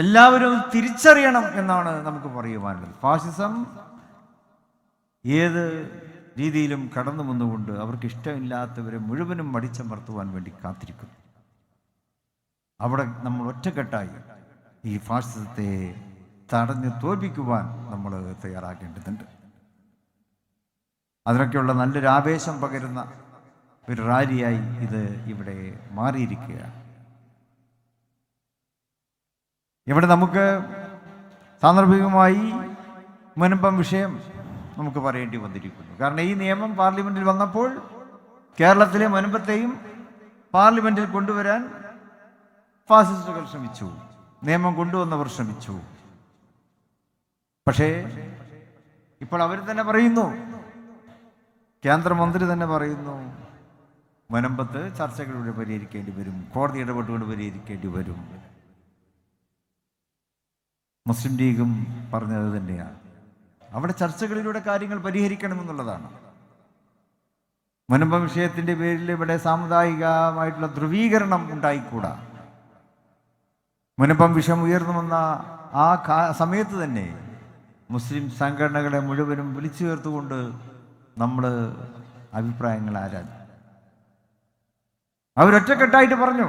എല്ലാവരും തിരിച്ചറിയണം എന്നാണ് നമുക്ക് പറയുവാനുള്ളത്. ഫാസിസം ഏത് രീതിയിലും കടന്നു വന്നുകൊണ്ട് അവർക്ക് ഇഷ്ടമില്ലാത്തവരെ മുഴുവനും മടിച്ചമർത്തുവാൻ വേണ്ടി കാത്തിരിക്കുന്നു. അവിടെ നമ്മൾ ഒറ്റക്കെട്ടായി ഈ ഫാസിസത്തെ തടഞ്ഞ് തോൽപ്പിക്കുവാൻ നമ്മൾ തയ്യാറാക്കേണ്ടതുണ്ട് അതിനൊക്കെയുള്ള നല്ലൊരു ആവേശം പകരുന്ന ഒരു റാലിയായി ഇത് ഇവിടെ മാറിയിരിക്കുകയാണ്. ഇവിടെ നമുക്ക് സാന്ദർഭികമായി മുൻപം വിഷയം നമുക്ക് പറയേണ്ടി വന്നിരിക്കുന്നു. കാരണം ഈ നിയമം പാർലമെന്റിൽ വന്നപ്പോൾ കേരളത്തിലെ മുൻപത്തെയും പാർലമെന്റിൽ കൊണ്ടുവരാൻ ഫാസിസ്റ്റുകൾ ശ്രമിച്ചു. നിയമം കൊണ്ടുവന്നവർ ശ്രമിച്ചു. പക്ഷേ ഇപ്പോൾ അവർ തന്നെ പറയുന്നു. കേന്ദ്രമന്ത്രി തന്നെ പറയുന്നു മുനമ്പത്ത് ചർച്ചകളിലൂടെ പരിഹരിക്കേണ്ടി വരും കോടതി ഇടപെട്ടുകൊണ്ട് പരിഹരിക്കേണ്ടി വരും. മുസ്ലിം ലീഗും പറഞ്ഞത് തന്നെയാണ് അവിടെ ചർച്ചകളിലൂടെ കാര്യങ്ങൾ പരിഹരിക്കണമെന്നുള്ളതാണ്. മുനമ്പ വിഷയത്തിന്റെ പേരിൽ ഇവിടെ സാമുദായികമായിട്ടുള്ള ധ്രുവീകരണം ഉണ്ടായിക്കൂടാ. മുനമ്പം വിഷം ഉയർന്നു വന്ന ആ സമയത്ത് തന്നെ മുസ്ലിം സംഘടനകളെ മുഴുവനും വിളിച്ചു ചേർത്തുകൊണ്ട് നമ്മൾ അഭിപ്രായങ്ങൾ ആരാഞ്ഞു. അവരൊറ്റക്കെട്ടായിട്ട് പറഞ്ഞു.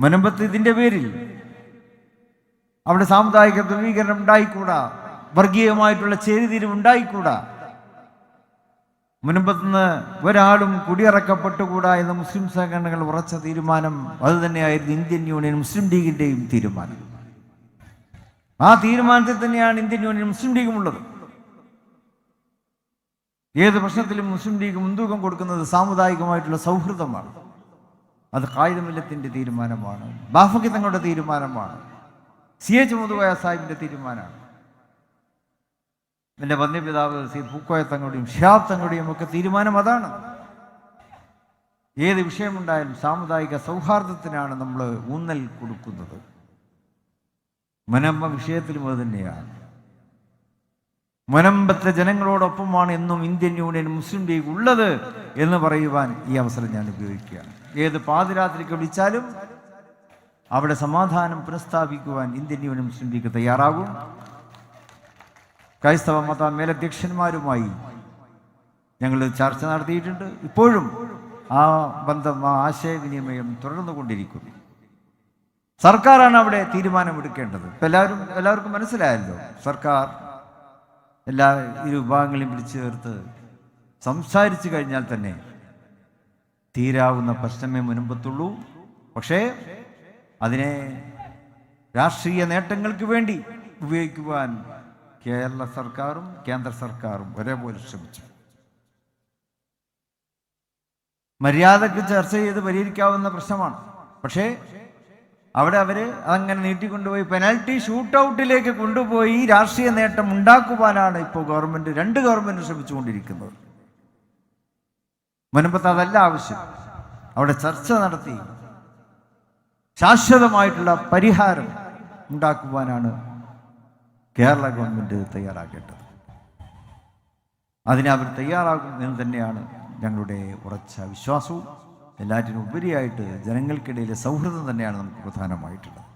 മുനമ്പത്ത് ഇതിന്റെ പേരിൽ അവിടെ സാമുദായിക ധ്രുവീകരണം ഉണ്ടായിക്കൂടാ. വർഗീയമായിട്ടുള്ള ചേരിതിരിവ് ഉണ്ടായിക്കൂടാ. മുൻപത്തുനിന്ന് ഒരാളും കുടിയിറക്കപ്പെട്ടുകൂടാ എന്ന മുസ്ലിം സംഘടനകൾ ഉറച്ച തീരുമാനം അത് തന്നെയായിരുന്നു ഇന്ത്യൻ യൂണിയൻ മുസ്ലിം ലീഗിന്റെയും തീരുമാനം. ആ തീരുമാനത്തിൽ തന്നെയാണ് ഇന്ത്യൻ യൂണിയൻ മുസ്ലിം ലീഗും ഉള്ളത്. ഏത് പ്രശ്നത്തിലും മുസ്ലിം ലീഗ് മുൻതൂക്കം കൊടുക്കുന്നത് സാമുദായികമായിട്ടുള്ള സൗഹൃദമാണ്. അത് കായികമില്ലത്തിന്റെ തീരുമാനമാണ്. ബാഫക്കി തങ്ങളുടെ തീരുമാനമാണ്. സി എച്ച് മുതുകോയ സാഹിബിന്റെ തീരുമാനമാണ്. എന്റെ വന്യപിതാവ് സി പൂക്കോയ തങ്ങളുടെയും ഷിയാബ് തങ്ങളുടെയും ഒക്കെ തീരുമാനം അതാണ്. ഏത് വിഷയമുണ്ടായാലും സാമുദായിക സൗഹാർദ്ദത്തിനാണ് നമ്മൾ ഊന്നൽ കൊടുക്കുന്നത്. മുനമ്പ വിഷയത്തിലും അത് തന്നെയാണ്. മുനമ്പത്തെ ജനങ്ങളോടൊപ്പമാണ് എന്നും ഇന്ത്യൻ യൂണിയൻ മുസ്ലിം ലീഗ് ഉള്ളത് എന്ന് പറയുവാൻ ഈ അവസരം ഞാൻ ഉപയോഗിക്കുകയാണ്. ഏത് പാതിരാത്രിക്ക് വിളിച്ചാലും അവിടെ സമാധാനം പുനഃസ്ഥാപിക്കുവാൻ ഇന്ത്യൻ യൂണിയൻ മുസ്ലിം ലീഗ് തയ്യാറാകും. ക്രൈസ്തവ മത മേലധ്യക്ഷന്മാരുമായി ഞങ്ങൾ ചർച്ച നടത്തിയിട്ടുണ്ട്. ഇപ്പോഴും ആ ബന്ധം ആ ആശയവിനിമയം തുടർന്നു കൊണ്ടിരിക്കുന്നു സർക്കാരാണ് അവിടെ തീരുമാനമെടുക്കേണ്ടത്. ഇപ്പം എല്ലാവരും എല്ലാവർക്കും മനസ്സിലായല്ലോ. സർക്കാർ എല്ലാ ഇരു വിഭാഗങ്ങളെയും വിളിച്ചു ചേർത്ത് സംസാരിച്ചു കഴിഞ്ഞാൽ തന്നെ തീരാവുന്ന പ്രശ്നമേ മുൻപത്തുള്ളൂ. പക്ഷേ അതിനെ രാഷ്ട്രീയ നേട്ടങ്ങൾക്ക് വേണ്ടി ഉപയോഗിക്കുവാൻ കേരള സർക്കാരും കേന്ദ്ര സർക്കാരും ഒരേപോലെ ശ്രമിച്ചു. മര്യാദയ്ക്ക് ചർച്ച ചെയ്ത് പരിഹരിക്കാവുന്ന പ്രശ്നമാണ്. പക്ഷേ അവിടെ അവർ അതങ്ങനെ നീട്ടിക്കൊണ്ടുപോയി പെനാൽറ്റി ഷൂട്ട് ഔട്ടിലേക്ക് കൊണ്ടുപോയി രാഷ്ട്രീയ നേട്ടം ഉണ്ടാക്കുവാനാണ് ഇപ്പോൾ ഗവൺമെന്റ് രണ്ട് ഗവൺമെന്റ് ശ്രമിച്ചുകൊണ്ടിരിക്കുന്നത്. മുൻപത്ത് അതല്ല ആവശ്യം. അവിടെ ചർച്ച നടത്തി ശാശ്വതമായിട്ടുള്ള പരിഹാരം ഉണ്ടാക്കുവാനാണ് കേരള ഗവൺമെന്റ് തയ്യാറാക്കേണ്ടത്. അതിനെ അവർ തയ്യാറാകും എന്ന് തന്നെയാണ് ഞങ്ങളുടെ ഉറച്ച വിശ്വാസവും എല്ലാറ്റിനും ഉപരിയായിട്ട് ജനങ്ങൾക്കിടയിലെ സൗഹൃദം തന്നെയാണ് നമുക്ക് പ്രധാനമായിട്ടുള്ളത്.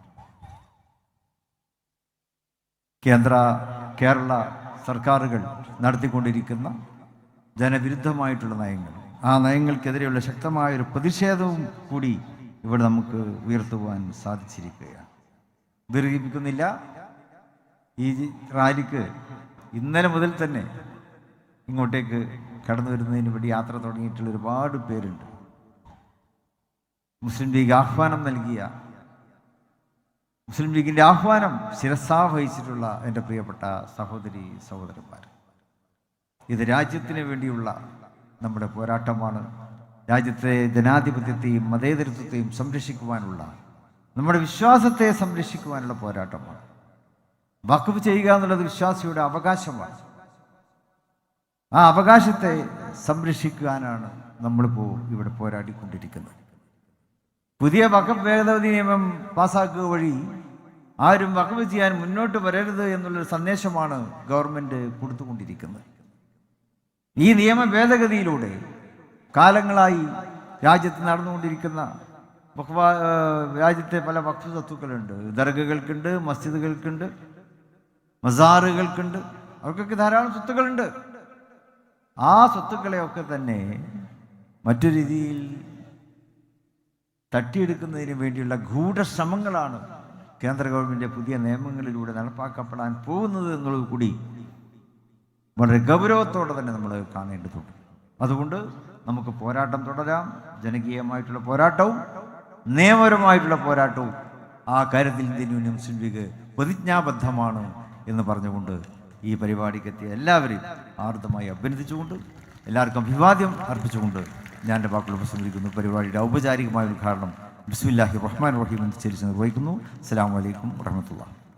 കേന്ദ്ര കേരള സർക്കാരുകൾ നടത്തിക്കൊണ്ടിരിക്കുന്ന ജനവിരുദ്ധമായിട്ടുള്ള നയങ്ങൾ ആ നയങ്ങൾക്കെതിരെയുള്ള ശക്തമായൊരു പ്രതിഷേധവും കൂടി ഇവിടെ നമുക്ക് ഉയർത്തുവാൻ സാധിച്ചിരിക്കുകയാണ്. ദീർഘിപ്പിക്കുന്നില്ല ഈ റാലിക്ക് ഇന്നലെ മുതൽ തന്നെ ഇങ്ങോട്ടേക്ക് കടന്നു വരുന്നതിന് വേണ്ടി യാത്ര തുടങ്ങിയിട്ടുള്ള ഒരുപാട് പേരുണ്ട്. മുസ്ലിം ലീഗ് ആഹ്വാനം നൽകിയ മുസ്ലിം ലീഗിന്റെ ആഹ്വാനം ശിരസാവഹിച്ചിട്ടുള്ള എന്റെ പ്രിയപ്പെട്ട സഹോദരി സഹോദരന്മാർ. ഇത് രാജ്യത്തിന് വേണ്ടിയുള്ള നമ്മുടെ പോരാട്ടമാണ്. രാജ്യത്തെ ജനാധിപത്യത്തെയും മതേതരത്വത്തെയും സംരക്ഷിക്കുവാനുള്ള നമ്മുടെ വിശ്വാസത്തെ സംരക്ഷിക്കുവാനുള്ള പോരാട്ടമാണ്. വഖഫ് ചെയ്യുക എന്നുള്ളത് വിശ്വാസിയുടെ അവകാശമാണ്. ആ അവകാശത്തെ സംരക്ഷിക്കാനാണ് നമ്മളിപ്പോൾ ഇവിടെ പോരാടിക്കൊണ്ടിരിക്കുന്നത്. പുതിയ വഖഫ് ഭേദഗതി നിയമം പാസ്സാക്കുക വഴി ആരും വഖഫ് ചെയ്യാൻ മുന്നോട്ട് വരരുത് എന്നുള്ളൊരു സന്ദേശമാണ് ഗവൺമെന്റ് കൊടുത്തുകൊണ്ടിരിക്കുന്നത്. ഈ നിയമ ഭേദഗതിയിലൂടെ കാലങ്ങളായി രാജ്യത്ത് നടന്നുകൊണ്ടിരിക്കുന്ന വഖഫ് ആ, രാജ്യത്തെ പല വഖഫ് ദർഗകൾക്കുണ്ട് മസ്ജിദുകൾക്കുണ്ട് മസാറുകൾക്കുണ്ട്. അവർക്കൊക്കെ ധാരാളം സ്വത്തുക്കളുണ്ട്. ആ സ്വത്തുക്കളെയൊക്കെ തന്നെ മറ്റു രീതിയിൽ തട്ടിയെടുക്കുന്നതിന് വേണ്ടിയുള്ള ഗൂഢശ്രമങ്ങളാണ് കേന്ദ്ര ഗവൺമെന്റ് പുതിയ നിയമങ്ങളിലൂടെ നടപ്പാക്കപ്പെടാൻ പോകുന്നത് എന്നുള്ളത് കൂടി വളരെ ഗൗരവത്തോടെ തന്നെ നമ്മൾ കാണേണ്ടതുണ്ട്. അതുകൊണ്ട് നമുക്ക് പോരാട്ടം തുടരാം. ജനകീയമായിട്ടുള്ള പോരാട്ടവും നിയമപരമായിട്ടുള്ള പോരാട്ടവും ആ കാര്യത്തിൽ ഇന്ത്യൻ യൂണിയൻ മുസ്ലിം ലീഗ് പ്രതിജ്ഞാബദ്ധമാണ് എന്ന് പറഞ്ഞുകൊണ്ട് ഈ പരിപാടിക്കെത്തിയ എല്ലാവരെയും ആർദ്രമായി അഭിനന്ദിച്ചുകൊണ്ട് എല്ലാവർക്കും അഭിവാദ്യം അർപ്പിച്ചുകൊണ്ട് ഞാൻ എന്റെ വാക്കുകൾ പ്രസംഗിക്കുന്നു പരിപാടിയുടെ ഔപചാരികമായ ഉദ്ഘാടനം ബിസ്മില്ലാഹി റഹ്മാൻ റഹീം എന്ന് ചേരിച്ച് നിർവഹിക്കുന്നു. അസ്സാം വലൈക്കും വറഹമത്തുള്ള